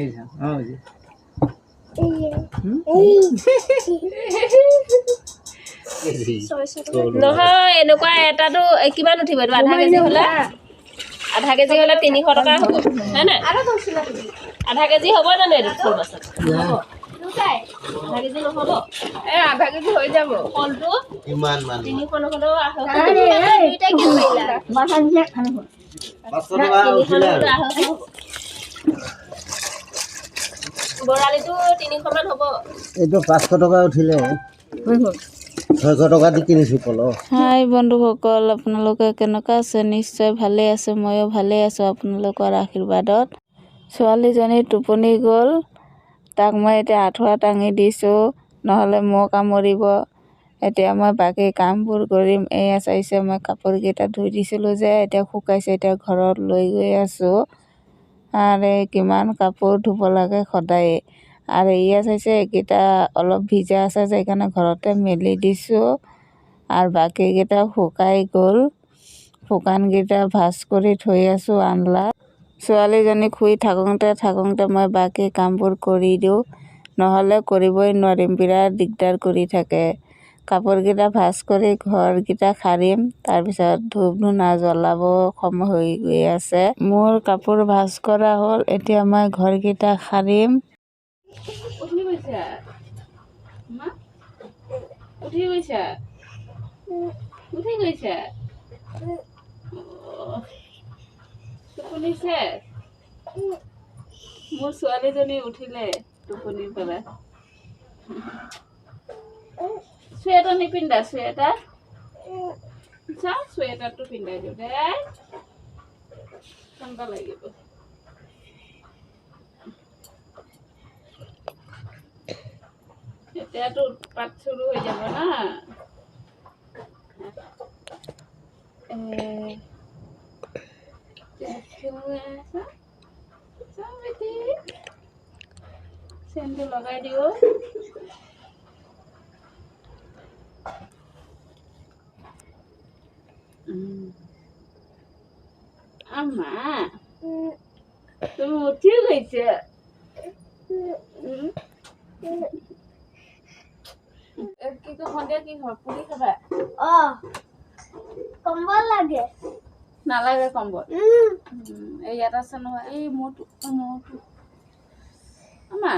এই যা ও যে। নহয় এনেকুৱা এটাতো কিমান উঠিব এইটো? আধা কেজি হ'লে? আধা কেজি হ'লে তিনিশ টকা হ'ব হয় নাই? আধা কেজি হ'ব জানো এইটো ফুল আধা কেজি নহ'ব? এই আধা কেজি হৈ যাব। কলটো? মান। তিনিশ নহ'লেও আঢ়ৈশ বৰালিটো তিনিশমান হ'ব। এইটো পাঁচশ টকা উঠিলে। ছয়শ টকা দি কিনিছোঁ পল হাই বন্ধুসকল আপোনালোকে কেনেকুৱা আছে? নিশ্চয় ভালেই আছে ময়ো ভালেই আছোঁ আপোনালোকৰ আশীৰ্বাদত। ছোৱালীজনী টোপনি গ'ল। তাক মই এতিয়া আঁঠুৱা দাঙি দিছোঁ নহ'লে মহ কামুৰিব। এতিয়া মই বাকী কামবোৰ কৰিম এয়া চাইছে মই কাপোৰকেইটা ধুই দিছিলোঁ যে এতিয়া শুকাইছে এতিয়া ঘৰত লৈ গৈ আছোঁ। আৰু কিমান কাপোৰ ধুব লাগে সদায়ে। আৰু এয়া চাইছে এইকেইটা অলপ ভিজা আছে যে সেইকাৰণে ঘৰতে মেলি দিছোঁ। আৰু বাকীকেইটা শুকাই গ'ল। শুকানকেইটা ভাজ কৰি থৈ আছোঁ আনলাত ছোৱালীজনীক শুই থাকোঁতে থাকোঁতে মই বাকী কামবোৰ কৰি দিওঁ। নহ'লে কৰিবই নোৱাৰিম, বিৰাট দিগদাৰ কৰি থাকে। কাপোৰকেইটা ভাজ কৰি ঘৰকেইটা সাৰিম তাৰপিছত ধূপ ধূনা জ্বলাব সময় হৈ গৈ আছে। মোৰ কাপোৰ ভাজ কৰা হ'ল এতিয়া মই ঘৰকেইটা সাৰিম। মোৰ ছোৱালীজনী উঠিলে টোপনিৰ পৰা। চুৱেটাৰ নিপিন্ধা চুৱেটাৰ চা চুৱেটাৰটো পিন্ধাই দিওঁ দেই ঠাণ্ডা লাগিব এতিয়াতো পাত চুৰু হৈ যাব না এ, দেখিলে চা, চা বেটি। চেনটো লগাই দিওঁ আম্মা তুমি গৈছে সন্ধিয়া কি পুৰি খাবা কম্বল লাগে নালাগে কম্বল উম, এই ইয়াত আছে নহয় এই মোৰটো অ, মোৰটো আমা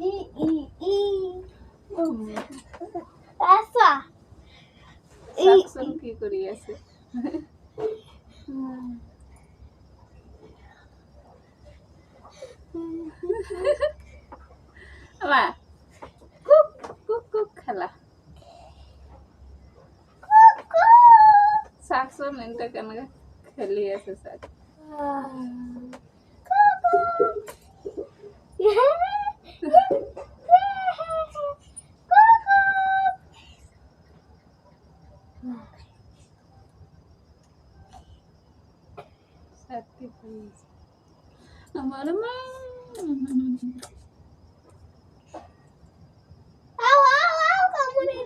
ই ই ই আছা ই চাওকচোন কি কৰি আছে আমা কুক কুক কুক খেলা চাওকচোন এনটা কেনেকে খেলি আছে চাওক Sati আও আও কামুৰি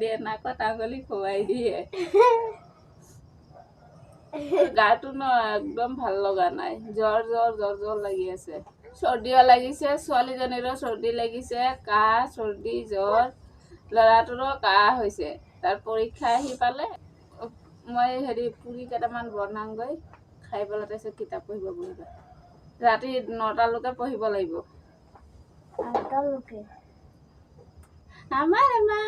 দিয়ে নাকত আঙুলি সোমাই দিয়ে। গাটো ন একদম ভাল লগা নাই। জ্বৰ জ্বৰ জ্বৰ জ্বৰ লাগি আছে। চৰ্দিও লাগিছে ছোৱালীজনীৰো চৰ্দি লাগিছে কাহ চৰ্দি জ্বৰ। ল'ৰাটোৰো কাহ হৈছে। তাৰ পৰীক্ষা আহি পালে মই হেৰি পুৰি কেইটামান বনাওঁগৈ খাই পেলাই তাৰপিছত কিতাপ পঢ়িব বহিবা। ৰাতি নটালৈকে পঢ়িব লাগিব। আটালোকে আমার মা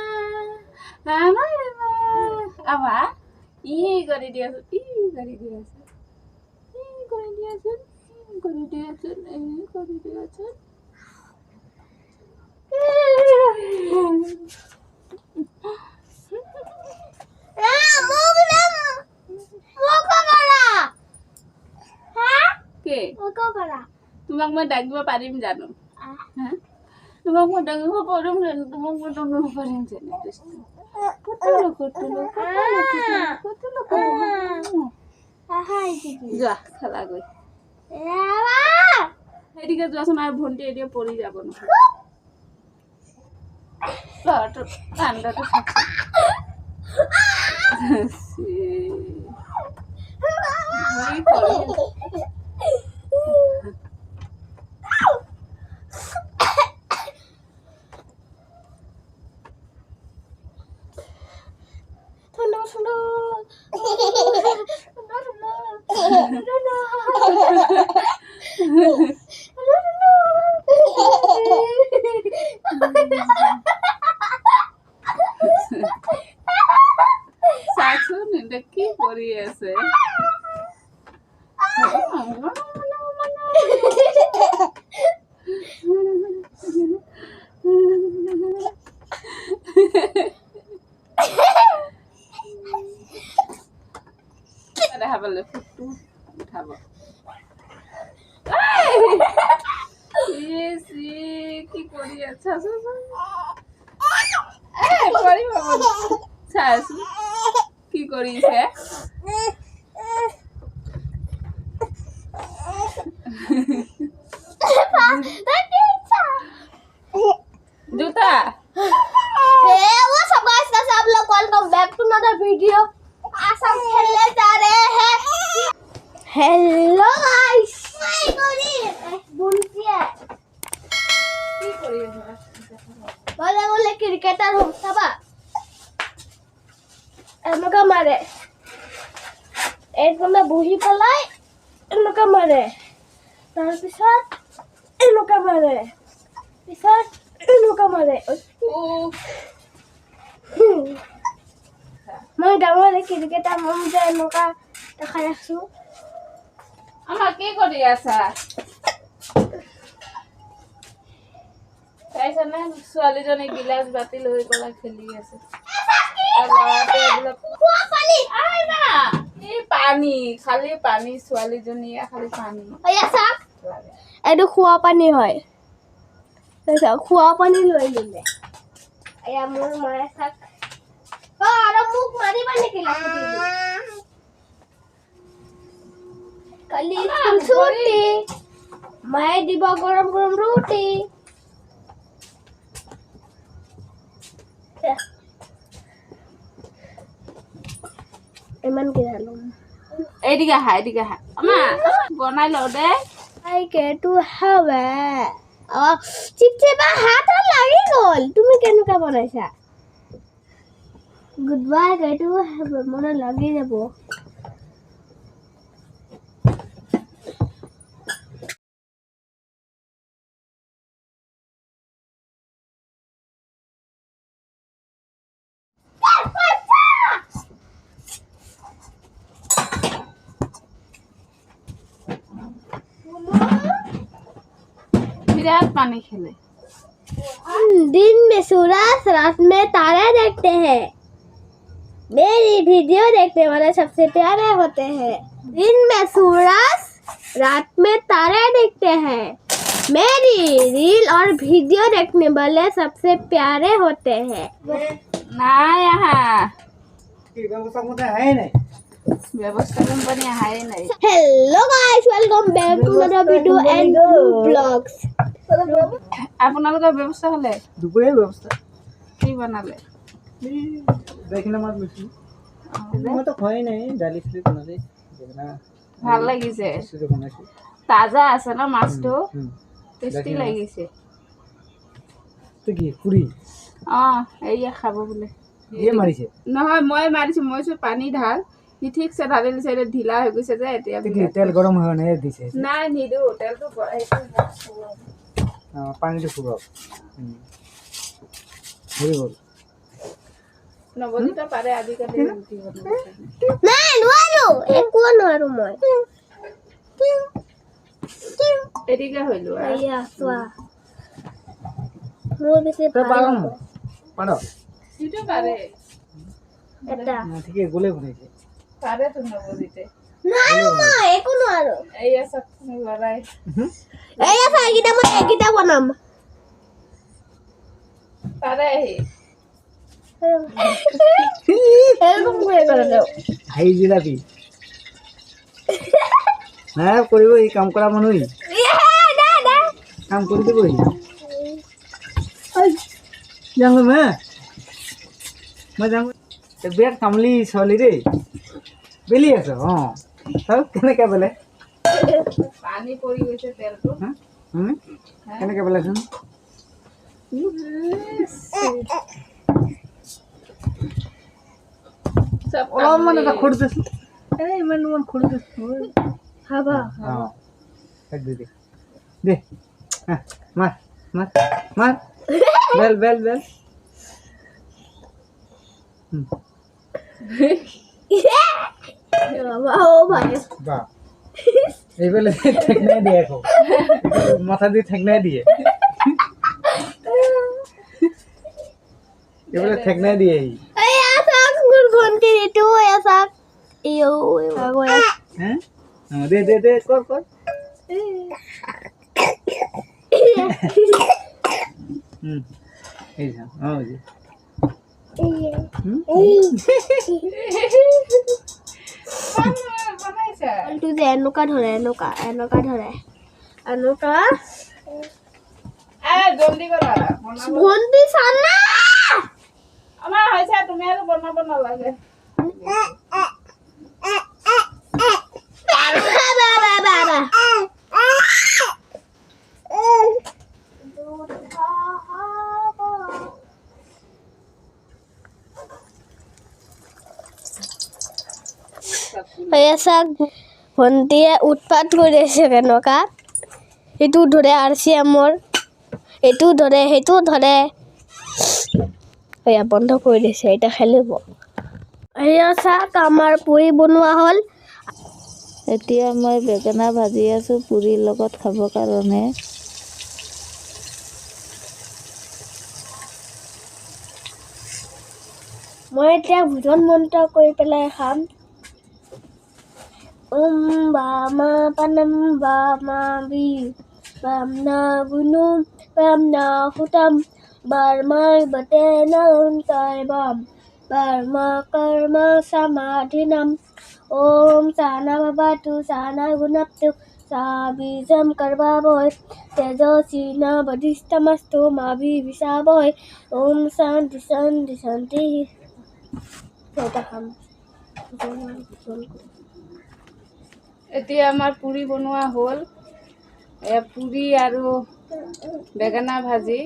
আমার মা আমা ই করে দিয়েছে ই করে দিয়েছে ই করে দিয়েছেন ই দিয়েছেন মোক কৰা হা কে মোক কৰা তোমাক মই ডাকিব পাৰিম জানো? তোমাক মই ডাকিব পাৰিম জানো? তোমাক মই ডাকিব পাৰিম জানো? দিদি যোৱা খেলা গৈ। যোৱাচোন আৰু ভণ্টি এতিয়া পৰি যাব নহয়। na. Ano na. Ano na. দেখা পালে ফুটটো উঠাব কি এই, পৰিব বুলি। চাইছো কি কৰিছে জোতা Hello guys! বলে বলে ক্ৰিকেটাৰ হম চাবা এনেকে মাৰে। একদম বহি পেলাই এনেকুৱা মাৰে তাৰপিছত এনেকে মাৰে পিছত এনেকুৱা মাৰে মই ডাঙৰ ক্ৰিকেটাৰ মম যে এনেকুৱা দেখাই আছো। আমাৰ কি কৰি আছা? চাইছানে ছোৱালীজনী গিলাচ বাতি লৈ পেলাই খেলি আছে। এইবিলাক আহিবা। এই পানী খালি পানী ছোৱালীজনীয়ে খালি পানী। এইটো খোৱা পানী হয়। চাওক, খোৱা পানী লৈ ল'লে। এয়া মোৰ মায়ে চাওক অ, আৰু মোক মাৰিবা নেকি? কালি স্কুল ছুটি মায়ে দিব গৰম ৰুটি এয়া। ইমান কি ঢালো এইদিকে আহা এইদিকে আহা। আমা বনাই লওঁ দে। Ay, que tú sabes. Oh, চিপচিপা হাতত লাগি গ'ল। তুমি কেনেকুৱা বনাইছা? গুড বাই এইটো মনত লাগি যাব। विराट पानी खेले। दिन में सूरज रात में तारे देखते हैं। मेरी वीडियो देखने वाले सबसे प्यारे होते हैं। दिन में सूरज रात में तारे देखते हैं। मेरी रील और वीडियो देखने वाले सबसे प्यारे होते हैं। ना यहाँ। है नहीं। Hello guys welcome back to another video and vlogs আপোনালোকৰ ব্যৱস্থা হ'লে? দুপৰীয়া ব্যৱস্থা। কি বনালে? বেখিনা মাছ লৈছিলোঁ মইতো খোৱাই নাই দালি চালি বনালে ভাল লাগিছে। তাজা আছে ন মাছটো। টেষ্টি। লাগিছে। তো কি পুৰি? অঁ এয়া খাব বোলে। ইয়ে মাৰিছে? নহয় মই মাৰিছোঁ মই চোন পানী ঢাল। সি ঠিকছে ঢালি দিছে এতিয়া ঢিলা হৈ গৈছে যে এতিয়া তেল গৰম হোৱা নাই দিছে। নাই নিদিওঁ তেলটো গ- সেইটো অঁ, পানীটো ফুৰক হুম। হৈ গ'ল নৱনীত পাৰে আজিকালি ৰুটি নাই নোৱাৰো একো নোৱাৰো মই এদিকে তই ভালো পাৰ হ'ব। পাৰ সিটো পাৰে এটা। গ'লে পাৰেতো নৱনীতে নোৱাৰো হ্যাঁ। কৰিব এই কাম কৰা মানুহ কাম কৰি দিবহি যাম মই এ বিৰাট কামলি ছোৱালী দেই বেলি আছ অঁ চাওক কেনেকৈ বেলে পানী পৰি গৈছে তেলটো হা হয়নে? কেনেকৈ বেলাচোন চব অলপমান এটা খৰি দেচোন এই ইমান ইমান খৰি দেচোন হাবা অঁ এক দুই দে দে হা, মাৰ মাৰ মাৰ বেল বেল বেল হুম, বাবা ও ভাই বাহ এইবেলে ঠেকনাই দিয়ে আকৌ মাথা দি ঠেকনাই দিয়ে। এইবেলে ঠেকনাই দিয়ে এই। আসাক গুল ভন্টি এইটো আসাক ইয়ো আগো হে অঁ দে দে দে কৰ কৰ হুম? এইটো যে এনেকুৱা ধৰে এনেকুৱা এনেকুৱা ধৰে। এনেকুৱা। ভণ্টি চানা! আমাৰ হৈছে তুমি আৰু বনাব নালাগে। বাবা বাবা এসা ভণ্টিয়ে উৎপাত কৰি আছে কেনেকুৱা? এইটো ধৰে আৰ চি এমৰ এইটো ধৰে সেইটো ধৰে। এয়া বন্ধ কৰি দিছে এতিয়া খেলিব। এয়া চাওক আমাৰ পুৰি বনোৱা হ'ল। এতিয়া মই বেঙেনা ভাজি আছোঁ পুৰিৰ লগত খাবৰ কাৰণে। মই এতিয়া ভোজন মন্ত্ৰ কৰি পেলাই খাম। Um Bama Panam Bama Vi Bamna Vunu Bamna Hutam Barma Batena Untai Bam Barma Karma Samadhinam Om Sana Babatu Sana Gunaptu Sabizam Karvaboy Tejosina Badhistamastu Mavi Visaboy Om Santi Santi Santi Sotakam Thank you. এতিয়া আমাৰ পুৰি বনোৱা হ'ল। পুৰি আৰু বেঙেনা ভাজি।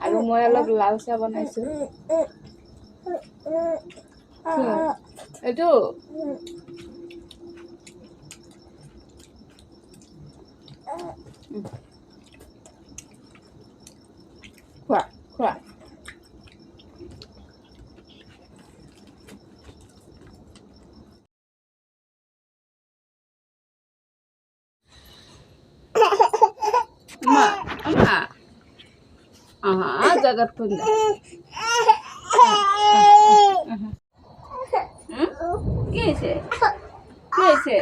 আৰু মই অলপ লাল চাহ বনাইছো। এইটো খোৱা కట్టుకుందా কেছে কেছে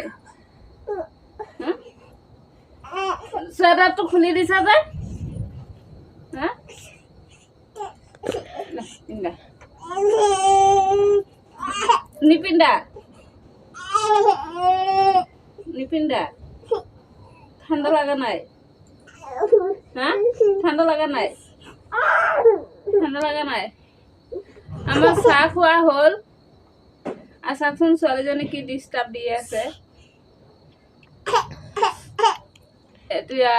সোয়েটার দিছা যে হ্যাঁ পিন্ধা নিপিন্ধা নিপিন্ধা ঠান্ডা লাগা নাই হ্যাঁ ঠান্ডা লাগা নাই ঠান্ডা লাগা নাই। আমাৰ চাহ খোৱা হ'ল। আৰু ছোৱালীজনী কি ডিষ্টাৰ্ব দি আছে? এতিয়া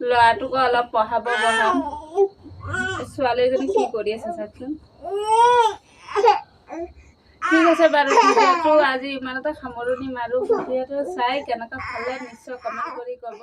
ল'ৰাটোকো অলপ পঢ়াব বহাম ছোৱালীজনী কি কৰি আছে চাওকচোন? ঠিক আছে বাৰু আজি ইমানতে সামৰণি মাৰোঁ। ভিডিঅ'টো চাই কেনেকুৱা পালে নিশ্চয় কমেণ্ট কৰি ক'ব।